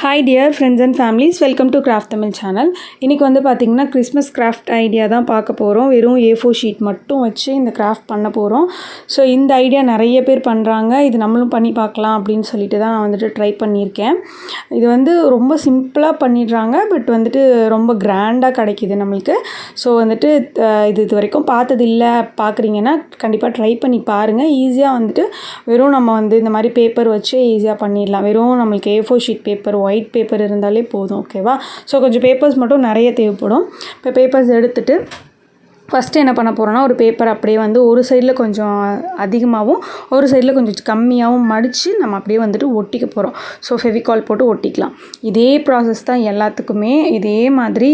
Hi dear friends and families welcome to craft Tamil channel இன்றைக்கி வந்து பார்த்திங்கன்னா Christmas craft idea தான் பார்க்க போகிறோம் வெறும் ஏ ஃபோர் ஷீட் மட்டும் வச்சு இந்த கிராஃப்ட் பண்ண போகிறோம் ஸோ இந்த ஐடியா நிறைய பேர் பண்ணுறாங்க இது நம்மளும் பண்ணி பார்க்கலாம் அப்படின்னு சொல்லிட்டு தான் நான் வந்துட்டு ட்ரை பண்ணியிருக்கேன். இது வந்து ரொம்ப சிம்பிளாக பண்ணிடுறாங்க. பட் வந்துட்டு ரொம்ப கிராண்டாக கிடைக்கிது நம்மளுக்கு. ஸோ வந்துட்டு இது இது வரைக்கும் பார்த்தது இல்லை பார்க்குறீங்கன்னா கண்டிப்பாக ட்ரை பண்ணி பாருங்கள் ஈஸியாக வந்துட்டு வெறும் நம்ம வந்து இந்த மாதிரி பேப்பர் வச்சு ஈஸியாக பண்ணிடலாம். வெறும் நம்மளுக்கு A four sheet paper white paper இருந்தாலே போதும் ஓகேவா ஸோ கொஞ்சம் பேப்பர்ஸ் மட்டும் நிறைய தேவைப்படும். இப்போ பேப்பர்ஸ் எடுத்துகிட்டு ஃபஸ்ட்டு என்ன பண்ண போகிறோன்னா ஒரு பேப்பர் அப்படியே வந்து ஒரு சைடில் கொஞ்சம் அதிகமாகவும் ஒரு சைடில் கொஞ்சம் கம்மியாகவும் மடித்து நம்ம அப்படியே வந்துட்டு ஒட்டிக்க போகிறோம் ஸோ ஃபெவிகால் போட்டு ஒட்டிக்கலாம். இதே ப்ராசஸ் தான் எல்லாத்துக்குமே இதே மாதிரி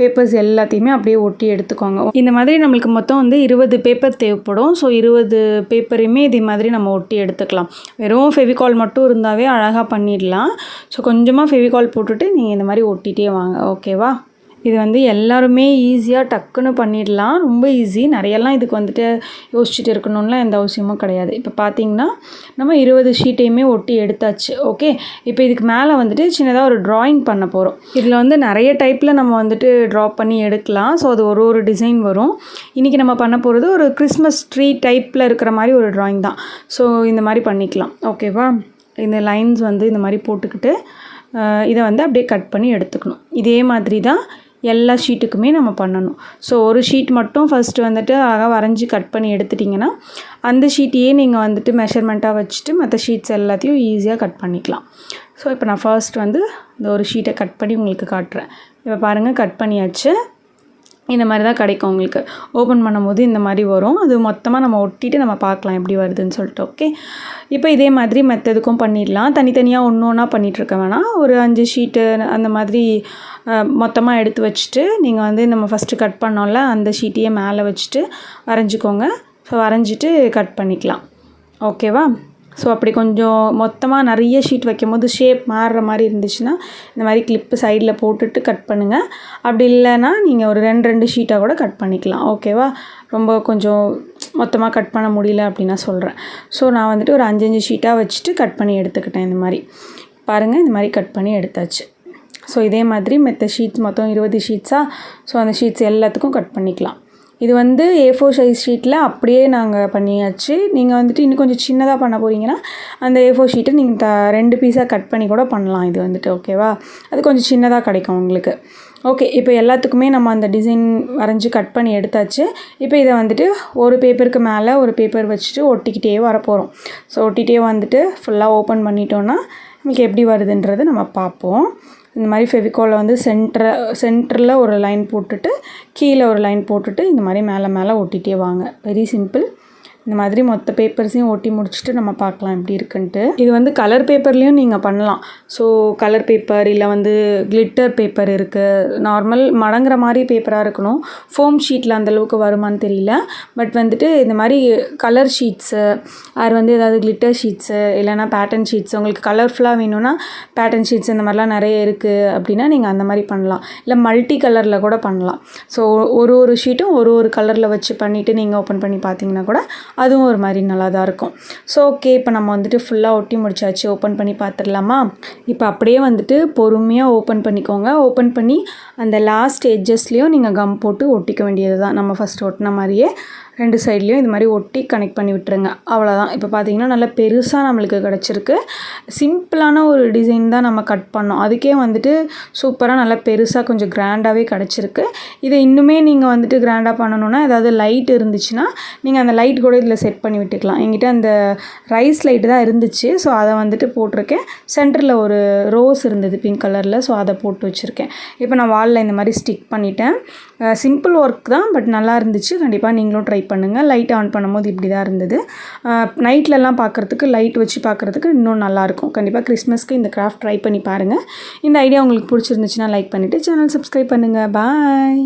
பேப்பர்ஸ் எல்லாத்தையுமே அப்படியே ஒட்டி எடுத்துக்கோங்க. இந்த மாதிரி நம்மளுக்கு மொத்தம் வந்து இருபது பேப்பர் தேவைப்படும். ஸோ இருபது பேப்பரையுமே இதே மாதிரி நம்ம ஒட்டி எடுத்துக்கலாம். வெறும் ஃபெவிகால் மட்டும் இருந்தாவே அழகாக பண்ணிடலாம். ஸோ கொஞ்சமாக ஃபெவிகால் போட்டுட்டு நீங்கள் இந்த மாதிரி ஒட்டிகிட்டே வாங்க. ஓகேவா இது வந்து எல்லாருமே ஈஸியாக டக்குன்னு பண்ணிடலாம். ரொம்ப ஈஸி நிறையெல்லாம் இதுக்கு வந்துட்டு யோசிச்சுட்டு இருக்கணும்லாம் எந்த அவசியமும் கிடையாது. இப்போ பார்த்தீங்கன்னா நம்ம இருபது ஷீட்டையுமே ஒட்டி எடுத்தாச்சு ஓகே இப்போ இதுக்கு மேலே வந்துட்டு சின்னதாக ஒரு ட்ராயிங் பண்ண போகிறோம் இதில் வந்து நிறைய டைப்பில் நம்ம வந்துட்டு ட்ரா பண்ணி எடுக்கலாம். ஸோ அது ஒரு ஒரு டிசைன் வரும். இன்றைக்கி நம்ம பண்ண போகிறது ஒரு கிறிஸ்மஸ் ட்ரீ டைப்பில் இருக்கிற மாதிரி ஒரு ட்ராயிங் தான். ஸோ இந்த மாதிரி பண்ணிக்கலாம் ஓகேவா இந்த லைன்ஸ் வந்து இந்த மாதிரி போட்டுக்கிட்டு இதை வந்து அப்படியே கட் பண்ணி எடுத்துக்கணும். இதே மாதிரி தான் எல்லா ஷீட்டுக்குமே நம்ம பண்ணணும். ஸோ ஒரு ஷீட் மட்டும் ஃபஸ்ட்டு வந்துட்டு அழகாக வரைஞ்சி கட் பண்ணி எடுத்துட்டிங்கன்னா அந்த ஷீட்டையே நீங்கள் வந்துட்டு மெஷர்மெண்ட்டாக வச்சுட்டு மற்ற ஷீட்ஸ் எல்லாத்தையும் ஈஸியாக கட் பண்ணிக்கலாம். ஸோ இப்போ நான் ஃபர்ஸ்ட் வந்து இந்த ஒரு ஷீட்டை கட் பண்ணி உங்களுக்கு காட்டுறேன். இப்போ பாருங்கள் கட் பண்ணியாச்சு. இந்த மாதிரி தான் கிடைக்கும் உங்களுக்கு. ஓப்பன் பண்ணும்போது இந்த மாதிரி வரும். அது மொத்தமாக நம்ம ஒட்டிட்டு நம்ம பார்க்கலாம் எப்படி வருதுன்னு சொல்லிட்டு ஓகே இப்போ இதே மாதிரி மெத்ததுக்கும் பண்ணிடலாம். தனித்தனியாக ஒன்று ஒன்றா பண்ணிகிட்ருக்க வேணாம். ஒரு அஞ்சு ஷீட்டு அந்த மாதிரி மொத்தமாக எடுத்து வச்சுட்டு நீங்கள் வந்து நம்ம ஃபஸ்ட்டு கட் பண்ணோம்ல அந்த ஷீட்டையே மேலே வச்சுட்டு வரைஞ்சிக்கோங்க. ஸோ வரைஞ்சிட்டு கட் பண்ணிக்கலாம். ஓகேவா ஸோ அப்படி கொஞ்சம் மொத்தமாக நிறைய ஷீட் வைக்கும் போது ஷேப் மாறுற மாதிரி இருந்துச்சுன்னா இந்த மாதிரி கிளிப்பு சைடில் போட்டுட்டு கட் பண்ணுங்கள் அப்படி இல்லைன்னா நீங்கள் ஒரு ரெண்டு ரெண்டு ஷீட்டாக கூட கட் பண்ணிக்கலாம். ஓகேவா ரொம்ப கொஞ்சம் மொத்தமாக கட் பண்ண முடியல அப்படின்னா சொல்கிறேன் ஸோ நான் வந்துட்டு ஒரு அஞ்சஞ்சு ஷீட்டாக வச்சுட்டு கட் பண்ணி எடுத்துக்கிட்டேன் இந்த மாதிரி. பாருங்கள் இந்த மாதிரி கட் பண்ணி எடுத்தாச்சு. ஸோ இதே மாதிரி மற்ற ஷீட்ஸ் மொத்தம் இருபது ஷீட்ஸாக ஸோ அந்த ஷீட்ஸ் எல்லாத்துக்கும் கட் பண்ணிக்கலாம். இது வந்து ஏ ஃபோர் சைஸ் ஷீட்டில் அப்படியே நாங்கள் பண்ணியாச்சு. நீங்கள் வந்துட்டு இன்னும் கொஞ்சம் சின்னதாக பண்ண போகிறீங்கன்னா அந்த ஏ ஃபோர் ஷீட்டை நீங்கள் த ரெண்டு பீஸாக கட் பண்ணி கூட பண்ணலாம். இது வந்துட்டு ஓகேவா அது கொஞ்சம் சின்னதாக கிடைக்கும் உங்களுக்கு. ஓகே இப்போ எல்லாத்துக்குமே நம்ம அந்த டிசைன் வரைஞ்சி கட் பண்ணி எடுத்தாச்சு. இப்போ இதை வந்துட்டு ஒரு பேப்பருக்கு மேலே ஒரு பேப்பர் வச்சுட்டு ஒட்டிக்கிட்டே வரப்போகிறோம் ஸோ ஒட்டிகிட்டே வந்துட்டு ஃபுல்லாக ஓப்பன் பண்ணிட்டோன்னா நமக்கு எப்படி வருதுன்றதை நம்ம பார்ப்போம். இந்த மாதிரி ஃபெவிகோலில் வந்து சென்டர சென்டரில் ஒரு லைன் போட்டுட்டு கீழே ஒரு லைன் போட்டுட்டு இந்த மாதிரி மேலே மேலே ஒட்டிகிட்டே வாங்க. வெரி சிம்பிள் இந்த மாதிரி மொத்த பேப்பர்ஸையும் ஒட்டி முடிச்சுட்டு நம்ம பார்க்கலாம் எப்படி இருக்குன்ட்டு. இது வந்து கலர் பேப்பர்லேயும் நீங்கள் பண்ணலாம். ஸோ கலர் பேப்பர் இல்லை வந்து கிளிட்டர் பேப்பர் இருக்குது நார்மல் மடங்குற மாதிரி பேப்பராக இருக்கணும். ஃபோம் ஷீட்டில் அந்தளவுக்கு வருமான்னு தெரியல. பட் வந்துட்டு இந்த மாதிரி கலர் ஷீட்ஸு அது வந்து ஏதாவது கிளிட்டர் ஷீட்ஸு இல்லைனா பேட்டர்ன் ஷீட்ஸ் உங்களுக்கு கலர்ஃபுல்லாக வேணும்னா பேட்டர்ன் ஷீட்ஸ் இந்த மாதிரிலாம் நிறைய இருக்குது அப்படின்னா நீங்கள் அந்த மாதிரி பண்ணலாம். இல்லை மல்டி கலரில் கூட பண்ணலாம். ஸோ ஒரு ஒரு ஷீட்டும் ஒரு ஒரு கலரில் வச்சு பண்ணிவிட்டு நீங்கள் ஓப்பன் பண்ணி பார்த்தீங்கன்னா கூட அதுவும் ஒரு மாதிரி நல்லா தான் இருக்கும். ஸோ ஓகே இப்போ நம்ம வந்துட்டு ஃபுல்லாக ஒட்டி முடிச்சாச்சு. ஓப்பன் பண்ணி பார்த்துடலாமா இப்போ அப்படியே வந்துட்டு பொறுமையாக ஓப்பன் பண்ணிக்கோங்க. ஓப்பன் பண்ணி அந்த லாஸ்ட் எட்ஜஸ்லேயும் நீங்கள் கம் போட்டு ஒட்டிக்க வேண்டியது தான் நம்ம ஃபஸ்ட் ஒட்டின மாதிரியே ரெண்டு சைட்லேயும் இது மாதிரி ஒட்டி கனெக்ட் பண்ணி விட்டுருங்க. அவ்வளோதான் இப்போ பார்த்தீங்கன்னா நல்லா பெருசாக நம்மளுக்கு கிடச்சிருக்கு. சிம்பிளான ஒரு டிசைன் தான் நம்ம கட் பண்ணோம். அதுக்கே வந்துட்டு சூப்பராக நல்லா பெருசாக கொஞ்சம் கிராண்டாகவே கிடச்சிருக்கு. இதை இன்னுமே நீங்கள் வந்துட்டு கிராண்டாக பண்ணணுன்னா ஏதாவது லைட் இருந்துச்சுன்னா நீங்கள் அந்த லைட் கூட சென்டரில் செட் பண்ணி விட்டுக்கலாம். எங்கிட்ட அந்த ரைஸ் லைட்டு தான் இருந்துச்சு. ஸோ அதை வந்துட்டு போட்டிருக்கேன். சென்டரில் ஒரு ரோஸ் இருந்தது பிங்க் கலரில் ஸோ அதை போட்டு வச்சுருக்கேன். இப்போ நான் வாலில் இந்த மாதிரி ஸ்டிக் பண்ணிட்டேன். சிம்பிள் ஒர்க் தான் பட் நல்லா இருந்துச்சு. கண்டிப்பாக நீங்களும் ட்ரை பண்ணுங்கள் லைட் ஆன் பண்ணும்போது இப்படி தான் இருந்தது. நைட்லலாம் பார்க்குறதுக்கு லைட் வச்சு பார்க்குறதுக்கு இன்னும் நல்லாயிருக்கும் கண்டிப்பாக கிறிஸ்மஸ்க்கு இந்த கிராஃப்ட் ட்ரை பண்ணி பாருங்கள் இந்த ஐடியா உங்களுக்கு பிடிச்சிருந்துச்சுன்னா லைக் பண்ணிவிட்டு சேனல் சப்ஸ்கிரைப் பண்ணுங்கள் பாய்